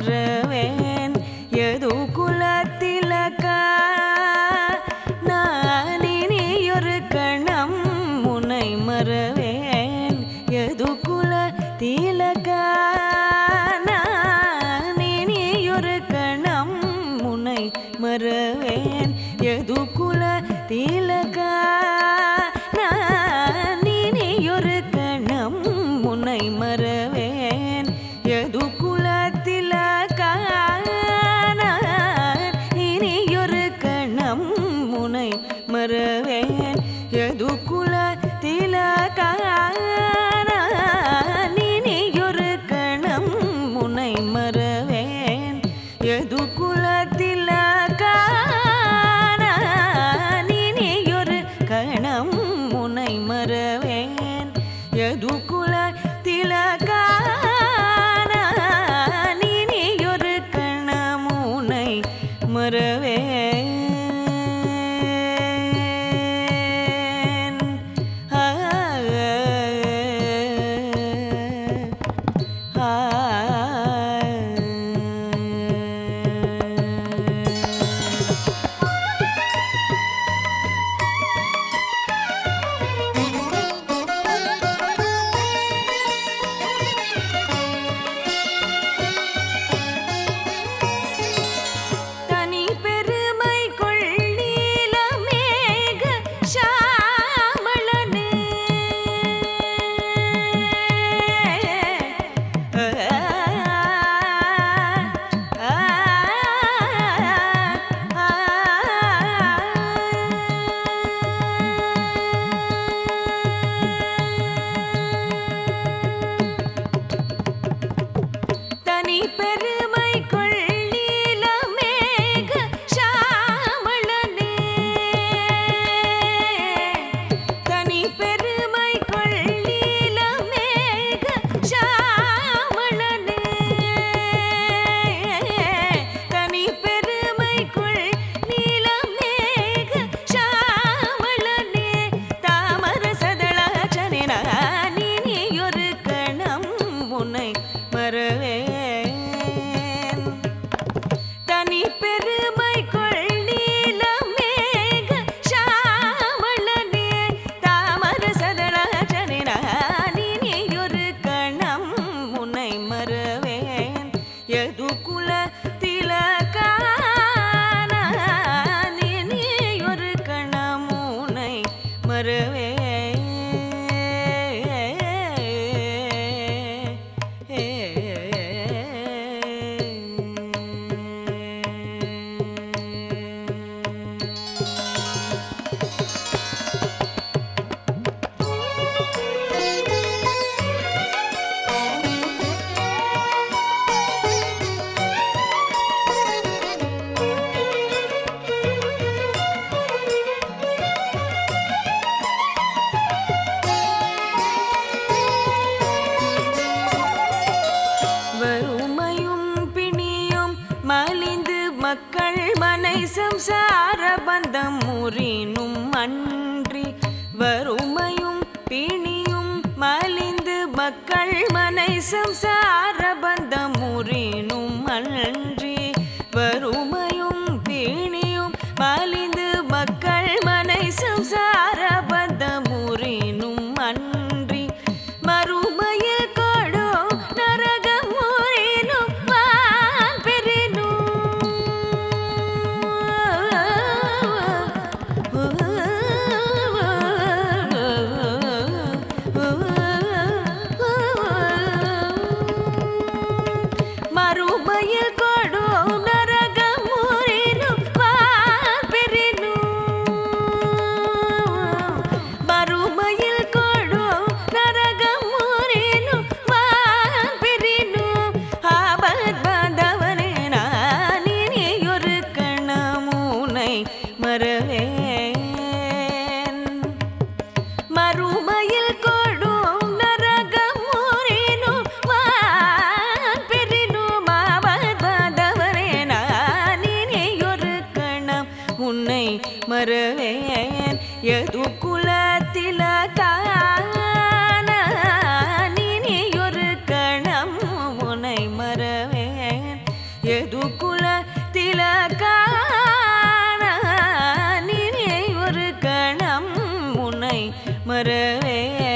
மறவேன். எது குலத்திலக்க நானினி ஒரு கணம் முனை மறவேன். எது குலத்திலக்க நானினி ஒரு கணம் முனை உனை மறவேன். எது குலத்தில காணியொரு கணம் உனை மறவேன். எது குலத்தில கா 的 சம்சார பந்தம் முறினும் அன்றி வறுமையும் பிணியும் மலிந்து மக்கள் மனை சம்சார பந்தம் முறினும் அன்றி மறவேன் எது குலத்தில காணியொரு கணம் உனை மறவேன். எது குலத்தில காணியொரு கணம் உனை மறவேன்.